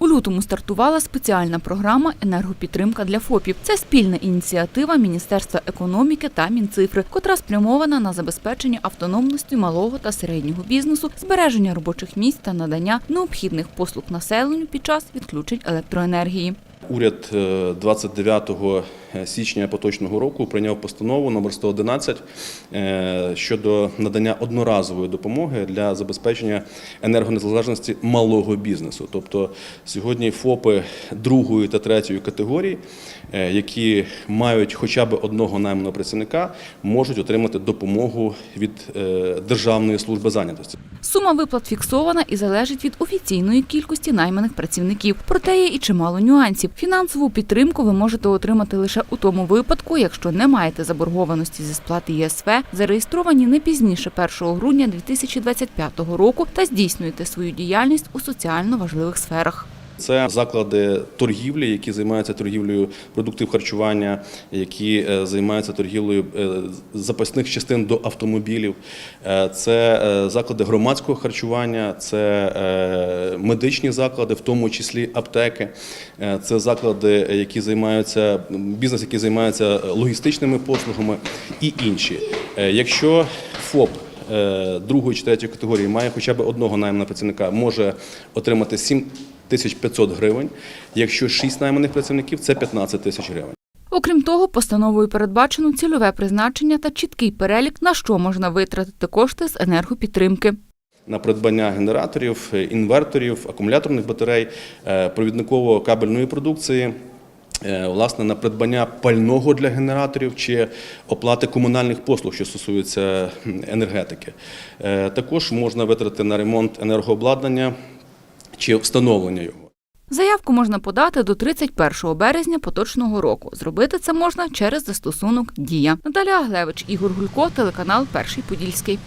У лютому стартувала спеціальна програма енергопідтримка для ФОПів. Це спільна ініціатива Міністерства економіки та Мінцифри, котра спрямована на забезпечення автономності малого та середнього бізнесу, збереження робочих місць та надання необхідних послуг населенню під час відключень електроенергії. Уряд е, 29 січня поточного року прийняв постанову номер 111 е, щодо надання одноразової допомоги для забезпечення енергонезалежності малого бізнесу. Тобто сьогодні ФОПи другої та третьої категорії, е, які мають хоча б одного найманого працівника, можуть отримати допомогу від е, Державної служби зайнятості. Сума виплат фіксована і залежить від офіційної кількості найманих працівників. Проте є і чимало нюансів. Фінансову підтримку ви можете отримати лише у тому випадку, якщо не маєте заборгованості зі сплати ЄСВ, зареєстровані не пізніше 1 грудня 2025 року та здійснюєте свою діяльність у соціально важливих сферах. Це заклади торгівлі, які займаються торгівлею продуктів харчування, які е, займаються торгівлею е, запасних частин до автомобілів. Е, Це заклади громадського харчування, це медичні заклади, в тому числі аптеки. Це заклади, які займаються бізнес, який займається логістичними послугами і інші. Якщо ФОП другої чи третьої категорії має хоча б одного найманого працівника, може отримати 7 тисяч 500 гривень. Якщо 6 найманих працівників, це 15 тисяч гривень. Окрім того, постановою передбачено цільове призначення та чіткий перелік, на що можна витратити кошти з енергопідтримки. На придбання генераторів, інверторів, акумуляторних батарей, е, провідниково-кабельної продукції. е, Власне, на придбання пального для генераторів чи оплати комунальних послуг, що стосуються енергетики. Е, Також можна витратити на ремонт енергообладнання чи встановлення його. Заявку можна подати до 31 березня поточного року. Зробити це можна через застосунок Дія. Наталя Аглевич, Ігор Гулько, телеканал Перший Подільський.